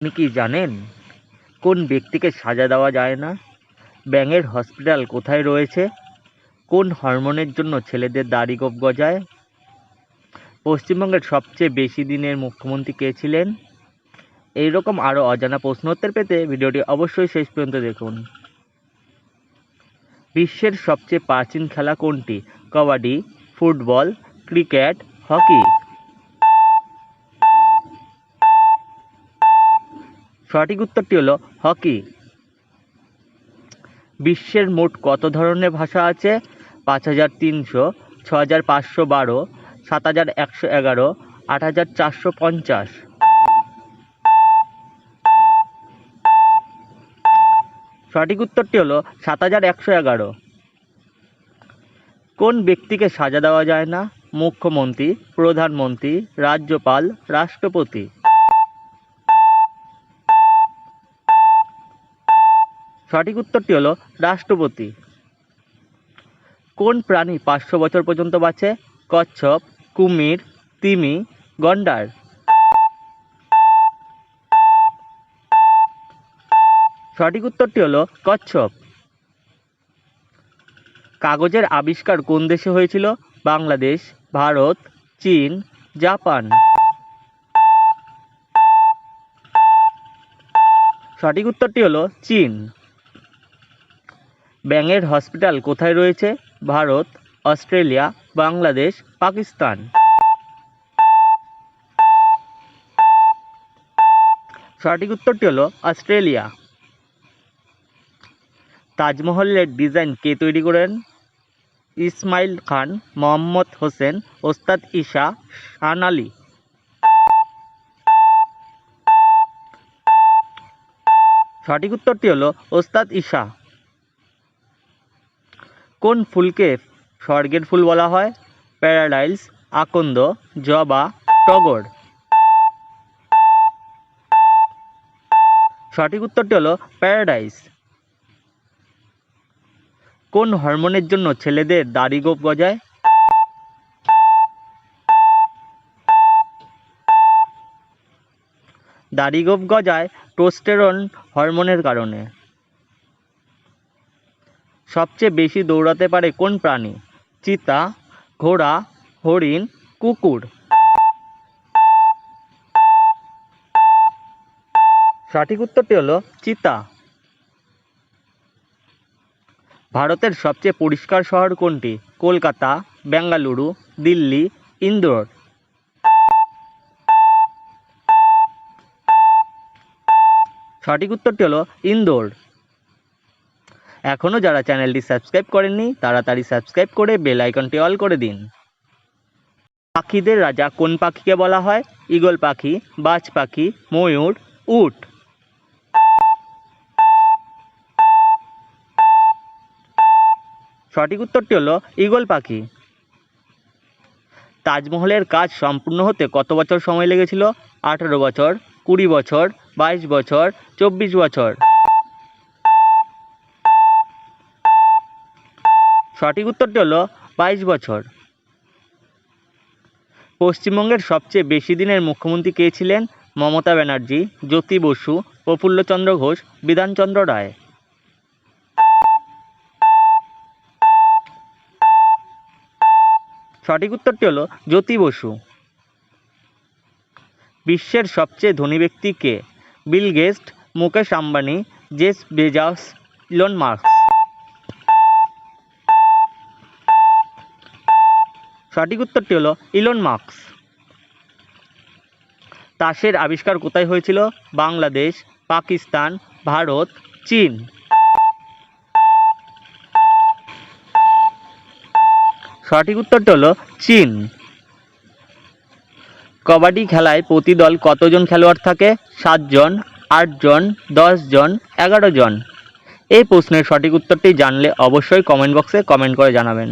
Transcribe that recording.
আপনি কি জানেন কোন ব্যক্তিকে সাজা দেওয়া যায় না? ব্যাঙের হসপিটাল কোথায় রয়েছে? কোন হরমোনের জন্য ছেলেদের দাড়ি গোপ গজায়? পশ্চিমবঙ্গের সবচেয়ে বেশি দিনের মুখ্যমন্ত্রী কে ছিলেন? এইরকম আরও অজানা প্রশ্ন উত্তর পেতে ভিডিওটি অবশ্যই শেষ পর্যন্ত দেখুন। বিশ্বের সবচেয়ে প্রাচীন খেলা কোনটি? Kabaddi, football, cricket, hockey. সঠিক উত্তরটি হলো হকি। বিশ্বের মোট কত ধরনের ভাষা আছে? পাঁচ হাজার তিনশো ছ হাজার পাঁচশো বারো, সাত হাজার একশো এগারো, আট হাজার চারশো পঞ্চাশ। সঠিক উত্তরটি হলো সাত হাজার একশো এগারো। কোন ব্যক্তিকে সাজা দেওয়া যায় না? মুখ্যমন্ত্রী, প্রধানমন্ত্রী, রাজ্যপাল, রাষ্ট্রপতি। সঠিক উত্তরটি হলো রাষ্ট্রপতি। কোন প্রাণী পাঁচশো বছর পর্যন্ত বাঁচে? কচ্ছপ, কুমির, তিমি, গন্ডার। সঠিক উত্তরটি হলো কচ্ছপ। কাগজের আবিষ্কার কোন দেশে হয়েছিল? বাংলাদেশ, ভারত, চীন, জাপান। সঠিক উত্তরটি হলো চীন। ব্যাঙের হসপিটাল কোথায় রয়েছে? ভারত, অস্ট্রেলিয়া, বাংলাদেশ, পাকিস্তান। সঠিক উত্তরটি হলো অস্ট্রেলিয়া। তাজমহলের ডিজাইন কে তৈরি করেন? ইসমাইল খান, মোহাম্মদ হোসেন, ওস্তাদ ঈশা শান আলী। সঠিক উত্তরটি হলো ওস্তাদ ঈশা। কোন ফুলকে স্বর্গের ফুল বলা হয়? প্যারাডাইস আকন্দ, জবা, টগর। সঠিক উত্তরটি হলো প্যারাডাইস। কোন হরমোনের জন্য ছেলেদের দাড়ি গোঁফ গজায়? দাড়ি গোঁফ গজায় টোস্টেরন হরমোনের কারণে। সবচেয়ে বেশি দৌড়াতে পারে কোন প্রাণী? চিতা, ঘোড়া, হরিণ, কুকুর। সঠিক উত্তরটি হলো চিতা। ভারতের সবচেয়ে পরিষ্কার শহর কোনটি? কলকাতা, বেঙ্গালুরু, দিল্লি, ইন্দোর। সঠিক উত্তরটি হলো ইন্দোর। এখনও যারা চ্যানেলটি সাবস্ক্রাইব করেননি, তাড়াতাড়ি সাবস্ক্রাইব করে বেল আইকনটি অল করে দিন। পাখিদের রাজা কোন পাখিকে বলা হয়? ঈগল পাখি, বাজ পাখি, ময়ূর, উট। সঠিক উত্তরটি হলো ঈগল পাখি। তাজমহলের কাজ সম্পূর্ণ হতে কত বছর সময় লেগেছিল? আঠারো বছর, কুড়ি বছর, বাইশ বছর, চব্বিশ বছর। সঠিক উত্তরটি হলো বাইশ বছর। পশ্চিমবঙ্গের সবচেয়ে বেশি দিনের মুখ্যমন্ত্রী কে ছিলেন? মমতা ব্যানার্জি, জ্যোতি বসু, প্রফুল্লচন্দ্র ঘোষ, বিধানচন্দ্র রায়। সঠিক উত্তরটি হলো জ্যোতি বসু। বিশ্বের সবচেয়ে ধনী ব্যক্তি কে? Bill guest Mukesh Ambani, Jeff Bezos Elon Musk সঠিক উত্তরটি হলো ইলন মার্কস। তাসের আবিষ্কার কোথায় হয়েছিল? বাংলাদেশ, পাকিস্তান, ভারত, চীন। সঠিক উত্তরটি হলো চীন। কবাডি খেলায় প্রতি দল কতজন খেলোয়াড় থাকে? সাতজন, আটজন জন এগারো জন এই প্রশ্নের সঠিক উত্তরটি জানলে অবশ্যই কমেন্ট বক্সে কমেন্ট করে জানাবেন।